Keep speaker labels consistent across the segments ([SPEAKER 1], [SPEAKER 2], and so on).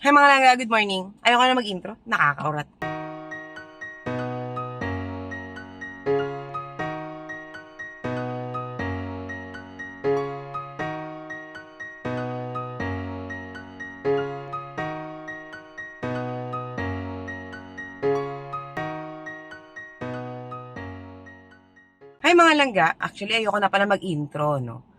[SPEAKER 1] Hi mga langga, good morning. Ayoko na mag-intro. Nakakaurat. Hi mga langga, actually ayoko na pala mag-intro, no?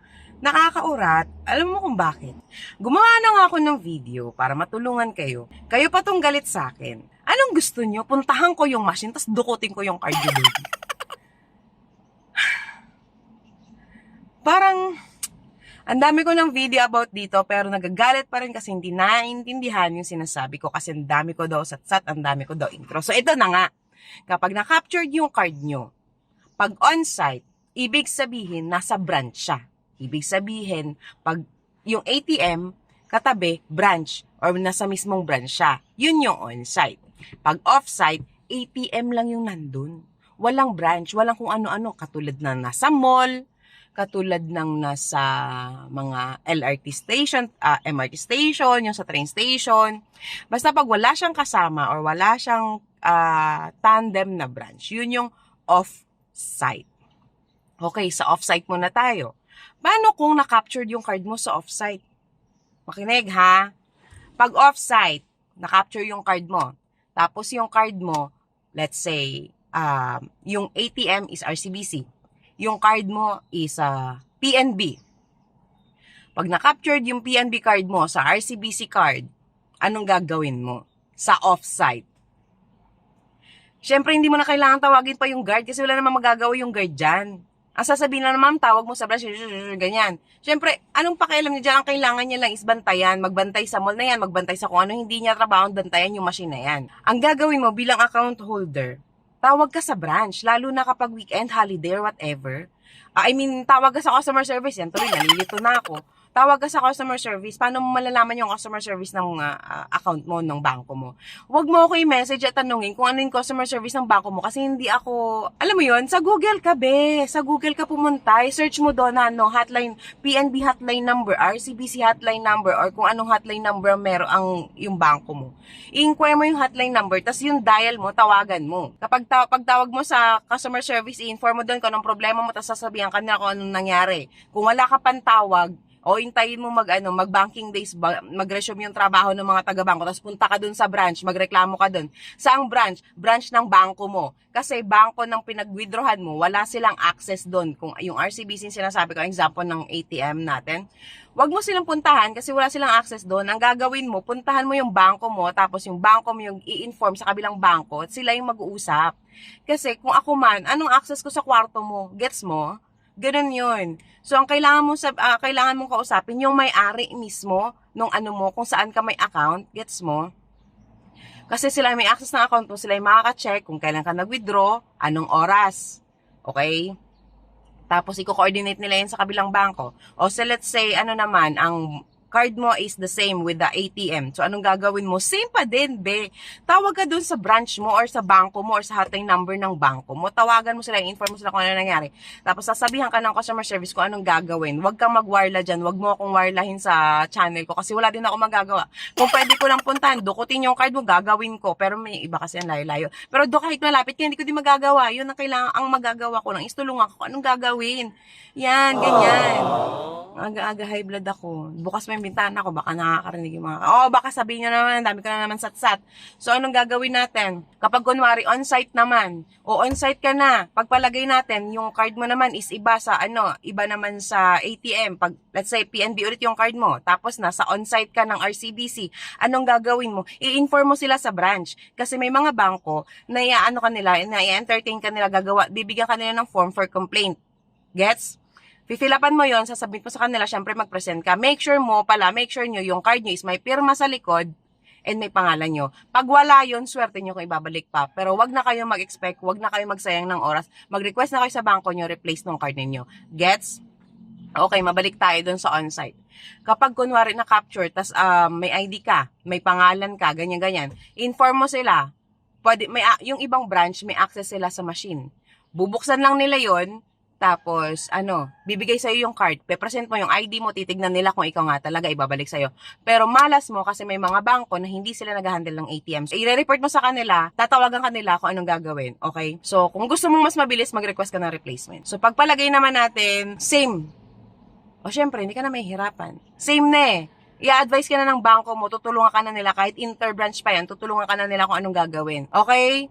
[SPEAKER 1] Nakakaurat, alam mo kung bakit? Gumawa na nga ako ng video para matulungan kayo. Kayo pa tong galit sa akin. Anong gusto nyo? Puntahan ko yung machine, tapos dukutin ko yung cardiology. Parang, ang dami ko ng video about dito, pero nagagalit pa rin kasi hindi naiintindihan yung sinasabi ko kasi ang dami ko daw satsat, ang dami ko daw intro. So ito na nga, kapag na-captured yung card nyo, pag on-site, ibig sabihin, nasa branch siya. Ibig sabihin, pag yung ATM, katabi, branch, or nasa mismong branch siya. Yun yung on-site. Pag off-site, ATM lang yung nandun. Walang branch, walang kung ano-ano. Katulad na nasa mall, katulad ng nasa mga LRT station, ah, MRT station, yung sa train station. Basta pag wala siyang kasama or wala siyang ah, tandem na branch, yun yung off-site. Okay, sa off-site muna tayo. Paano kung na-captured yung card mo sa off-site? Makinig ha. Pag off-site, na-capture yung card mo. Tapos yung card mo, let's say, um, yung ATM is RCBC. Yung card mo is uh, PNB. Pag na-captured yung PNB card mo sa RCBC card, anong gagawin mo sa off-site? Siyempre, hindi mo na kailangan tawagin pa yung guard kasi wala namang magagawa yung guard dyan. Ang sasabihin na naman, tawag mo sa branch, ganyan. Siyempre, anong pakialam niya dyan? Ang kailangan niya lang is bantayan, magbantay sa mall na yan, magbantay sa kung ano, hindi niya trabaho, bantayan yung machine na yan. Ang gagawin mo bilang account holder, tawag ka sa branch, lalo na kapag weekend, holiday, or whatever. Ah, I mean, tawag ka sa customer service, yan tuloy, nalilito na ako. Tawag ka sa customer service, paano mo malalaman yung customer service ng ah, account mo, ng banko mo? Huwag mo ako i-message at tanungin kung ano yung customer service ng banko mo kasi hindi ako, alam mo yon sa Google ka be, sa Google ka pumunta, search mo doon na ano, hotline, PNB hotline number, RCBC hotline number, or kung anong hotline number meron ang yung banko mo. I-inquire mo yung hotline number, tas yung dial mo, tawagan mo. Kapag ta- pagtawag mo sa customer service, i-inform mo doon kung anong problema mo, tas sasabihan ka nila kung anong nangyari. Kung wala ka pang tawag, o intayin mo mag ano, mag banking days, mag-resume yung trabaho ng mga taga-bangko, tapos punta ka dun sa branch, magreklamo ka dun. Saang branch? Branch ng bangko mo. Kasi bangko ng pinag-withdrawhan mo, wala silang access dun. Kung yung RCBC sinasabi ko, example ng ATM natin, wag mo silang puntahan kasi wala silang access doon. Ang gagawin mo, puntahan mo yung bangko mo, tapos yung bangko mo yung i-inform sa kabilang bangko at sila yung mag-uusap. Kasi kung ako man, anong access ko sa kwarto mo? Gets mo? Ganun yun. So, ang kailangan mo sa ah, kailangan mong kausapin yung may-ari mismo nung ano mo, kung saan ka may account, gets mo? Kasi sila may access ng account mo, sila yung makaka-check kung kailan ka nag-withdraw, anong oras. Okay? Tapos, i-coordinate nila yun sa kabilang bangko. O so, let's say, ano naman, ang card mo is the same with the ATM. So, anong gagawin mo? Same pa din, be. Tawag ka dun sa branch mo or sa bangko mo or sa hotline number ng bangko mo. Tawagan mo sila, inform mo sila kung ano nangyari. Tapos, sasabihan ka ng customer service kung anong gagawin. Huwag kang mag-warla dyan. Huwag mo akong warlahin sa channel ko kasi wala din ako magagawa. Kung pwede ko lang puntahan, dukutin yung card mo, gagawin ko. Pero may iba kasi ang layo-layo. Pero do kahit malapit ka, hindi ko din magagawa. Yun ang kailangan, ang magagawa ko lang is tulungan ko anong gagawin. Yan, ganyan. Aga-aga high blood ako. Bukas yung bintana ko, baka nakakarinig yung mga... Oh, baka sabihin nyo naman, dami ko na naman satsat. So, anong gagawin natin? Kapag kunwari, on-site naman, o on-site ka na, pagpalagay natin, yung card mo naman is iba sa ano, iba naman sa ATM. Pag, let's say, PNB ulit yung card mo, tapos nasa on-site ka ng RCBC, anong gagawin mo? I-inform mo sila sa branch. Kasi may mga bangko na iaano kanila, na i-entertain kanila, gagawa, bibigyan kanila ng form for complaint. Gets? Fifilapan mo yon sasabit mo sa kanila, syempre mag-present ka. Make sure mo pala, make sure nyo yung card nyo is may pirma sa likod and may pangalan nyo. Pag wala yon swerte nyo kung ibabalik pa. Pero wag na kayo mag-expect, wag na kayo magsayang ng oras. Mag-request na kayo sa bangko nyo, replace ng card ninyo. Gets? Okay, mabalik tayo dun sa on-site. Kapag kunwari na-capture, tas um, may ID ka, may pangalan ka, ganyan-ganyan, inform mo sila. Pwede, may, yung ibang branch, may access sila sa machine. Bubuksan lang nila yon Tapos, ano, bibigay sa'yo yung card. Pe-present mo yung ID mo, titignan nila kung ikaw nga talaga, ibabalik sa'yo. Pero malas mo kasi may mga bangko na hindi sila nag-handle ng ATM. So, i-report mo sa kanila, tatawagan kanila kung anong gagawin. Okay? So, kung gusto mong mas mabilis, mag-request ka ng replacement. So, pagpalagay naman natin, same. O, syempre, hindi ka na may hirapan. Same na eh. I-advise ka na ng bangko mo, tutulungan ka na nila, kahit interbranch pa yan, tutulungan ka na nila kung anong gagawin. Okay?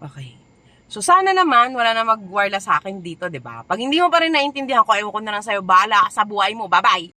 [SPEAKER 1] Okay. So, sana naman, wala na magwarla sa akin dito, di ba? Pag hindi mo pa rin naintindihan ko, ewan ko na lang sa'yo, bahala ka sa buhay mo. Bye-bye!